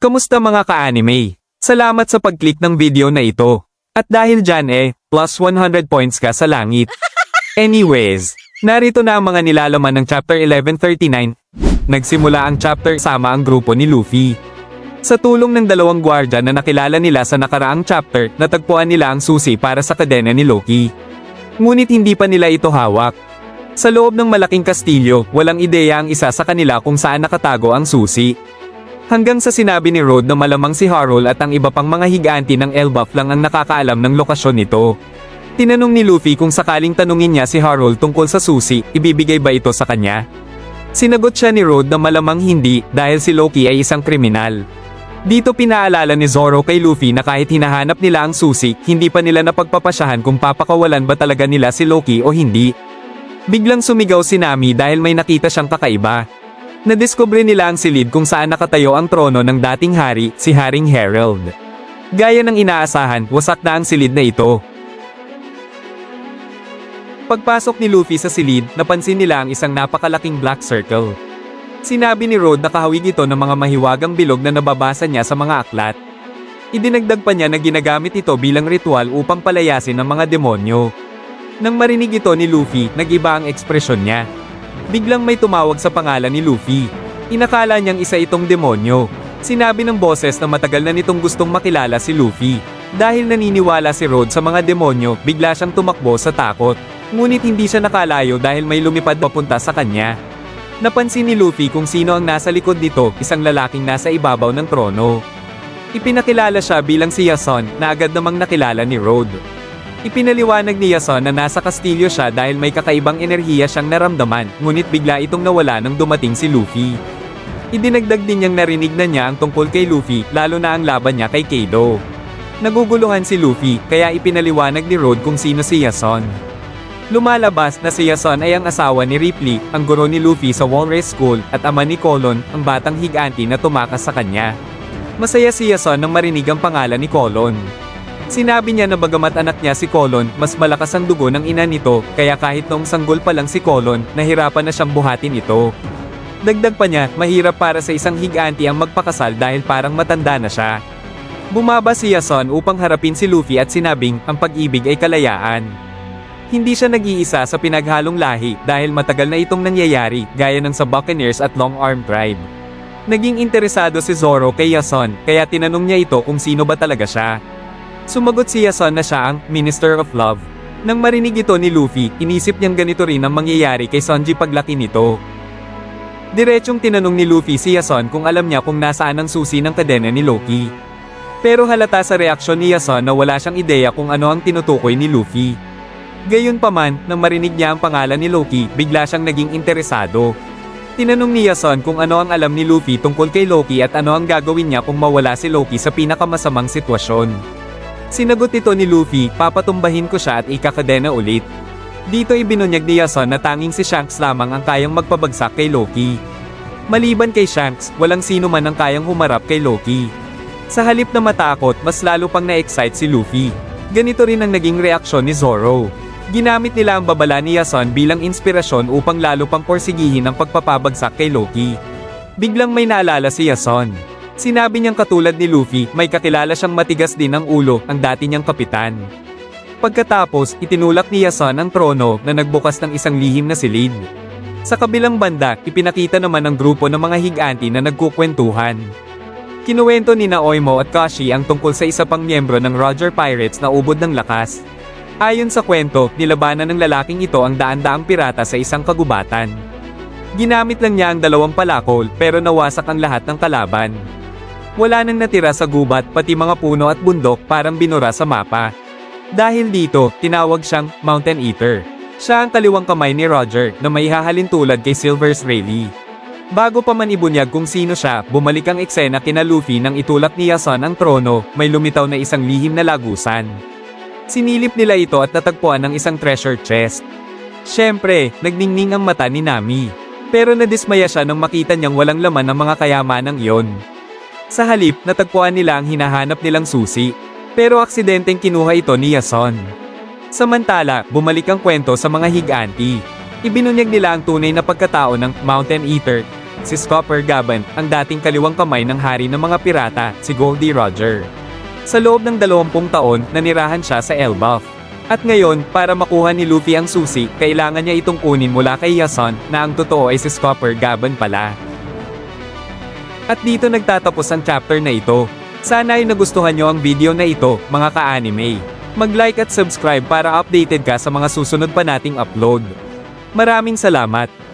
Kamusta mga ka-anime? Salamat sa pag-click ng video na ito. At dahil dyan eh, plus 100 points ka sa langit. Anyways, narito na ang mga nilalaman ng chapter 1139. Nagsimula ang chapter sama ang grupo ni Luffy. Sa tulong ng dalawang gwardya na nakilala nila sa nakaraang chapter, natagpuan nila ang susi para sa kadena ni Loki. Ngunit hindi pa nila ito hawak. Sa loob ng malaking kastilyo, walang ideya ang isa sa kanila kung saan nakatago ang susi. Hanggang sa sinabi ni Rod na malamang si Harold at ang iba pang mga higanti ng Elbaf lang ang nakakaalam ng lokasyon nito. Tinanong ni Luffy kung sakaling tanungin niya si Harold tungkol sa susi, ibibigay ba ito sa kanya? Sinagot siya ni Rod na malamang hindi dahil si Loki ay isang kriminal. Dito pinaalala ni Zoro kay Luffy na kahit hinahanap nila ang susi, hindi pa nila napagpapasyahan kung papakawalan ba talaga nila si Loki o hindi. Biglang sumigaw si Nami dahil may nakita siyang kakaiba. Nadiskubre nila ang silid kung saan nakatayo ang trono ng dating hari, si Haring Herald. Gaya ng inaasahan, wasak na ang silid na ito. Pagpasok ni Luffy sa silid, napansin nila ang isang napakalaking black circle. Sinabi ni Rod na kahawig ito ng mga mahiwagang bilog na nababasa niya sa mga aklat. Idinagdag pa niya na ginagamit ito bilang ritual upang palayasin ng mga demonyo. Nang marinig ito ni Luffy, nag-iba ang ekspresyon niya. Biglang may tumawag sa pangalan ni Luffy. Inakala niyang isa itong demonyo. Sinabi ng boses na matagal na nitong gustong makilala si Luffy. Dahil naniniwala si Rod sa mga demonyo, bigla siyang tumakbo sa takot. Ngunit hindi siya nakalayo dahil may lumipad papunta sa kanya. Napansin ni Luffy kung sino ang nasa likod nito, isang lalaking nasa ibabaw ng trono. Ipinakilala siya bilang si Yason na agad namang nakilala ni Rod. Ipinaliwanag ni Yason na nasa kastilyo siya dahil may kakaibang enerhiya siyang naramdaman, ngunit bigla itong nawala nang dumating si Luffy. Idinagdag din niyang narinig na niya ang tungkol kay Luffy, lalo na ang laban niya kay Kaido. Naguguluhan si Luffy, kaya ipinaliwanag ni Rod kung sino si Yason. Lumalabas na si Yason ay ang asawa ni Ripley, ang guro ni Luffy sa Walrus School, at ama ni Colon, ang batang higanti na tumakas sa kanya. Masaya si Yason nang marinig ang pangalan ni Colon. Sinabi niya na bagamat anak niya si Colon, mas malakas ang dugo ng ina nito, kaya kahit noong sanggol pa lang si Colon, nahirapan na siyang buhatin ito. Dagdag pa niya, mahirap para sa isang higanti ang magpakasal dahil parang matanda na siya. Bumaba si Yason upang harapin si Luffy at sinabing, ang pag-ibig ay kalayaan. Hindi siya nag-iisa sa pinaghalong lahi dahil matagal na itong nangyayari gaya ng sa Buccaneers at Long Arm Tribe. Naging interesado si Zoro kay Yason kaya tinanong niya ito kung sino ba talaga siya. Sumagot si Yason na siya ang Minister of Love. Nang marinig ito ni Luffy, inisip niyang ganito rin ang mangyayari kay Sanji paglaki nito. Diretsong tinanong ni Luffy si Yason kung alam niya kung nasaan ang susi ng kadena ni Loki. Pero halata sa reaksyon ni Yason na wala siyang ideya kung ano ang tinutukoy ni Luffy. Gayunpaman, nang marinig niya ang pangalan ni Loki, bigla siyang naging interesado. Tinanong ni Yason kung ano ang alam ni Luffy tungkol kay Loki at ano ang gagawin niya kung mawala si Loki sa pinakamasamang sitwasyon. Sinagot ito ni Luffy, papatumbahin ko siya at ikakadena ulit. Dito ibinunyag ni Yason na tanging si Shanks lamang ang kayang magpabagsak kay Loki. Maliban kay Shanks, walang sino man ang kayang humarap kay Loki. Sa halip na matakot, mas lalo pang na-excite si Luffy. Ganito rin ang naging reaksyon ni Zoro. Ginamit nila ang babala ni Yason bilang inspirasyon upang lalo pang porsigihin ang pagpapabagsak kay Loki. Biglang may naalala si Yason. Sinabi niyang katulad ni Luffy, may kakilala siyang matigas din ang ulo, ang dati niyang kapitan. Pagkatapos, itinulak ni Yason ang trono na nagbukas ng isang lihim na silid. Sa kabilang banda, ipinakita naman ng grupo ng mga higanti na nagkukwentuhan. Kinuwento ni Naoimo at Kashi ang tungkol sa isa pang miyembro ng Roger Pirates na ubod ng lakas. Ayon sa kwento, nilabanan ng lalaking ito ang daan-daang pirata sa isang kagubatan. Ginamit lang niya ang dalawang palakol pero nawasak ang lahat ng kalaban. Wala nang natira sa gubat pati mga puno at bundok parang binura sa mapa. Dahil dito, tinawag siyang Mountain Eater. Siya ang kaliwang kamay ni Roger na may hahalin tulad kay Silver's Rayleigh. Bago pa man ibunyag kung sino siya, bumalik ang eksena kina Luffy nang itulak ni Yason ang trono, may lumitaw na isang lihim na lagusan. Sinilip nila ito at natagpuan ng isang treasure chest. Siyempre, nagningning ang mata ni Nami. Pero nadismaya siya nang makita niyang walang laman ng mga kayamanang iyon. Sa halip, natagpuan nila ang hinahanap nilang susi. Pero aksidenteng kinuha ito ni Yason. Samantala, bumalik ang kwento sa mga higanti. Ibinunyag nila ang tunay na pagkatao ng Mountain Eater. si Scopper Gaban, ang dating kaliwang kamay ng hari ng mga pirata, si Goldie Roger. Sa loob ng 20 taon, nanirahan siya sa Elbaf. At ngayon, para makuha ni Luffy ang susi, kailangan niya itong kunin mula kay Yason, na ang totoo ay si Scopper Gaban pala. At dito nagtatapos ang chapter na ito. Sana ay nagustuhan nyo ang video na ito, mga ka-anime. Mag-like at subscribe para updated ka sa mga susunod pa nating upload. Maraming salamat!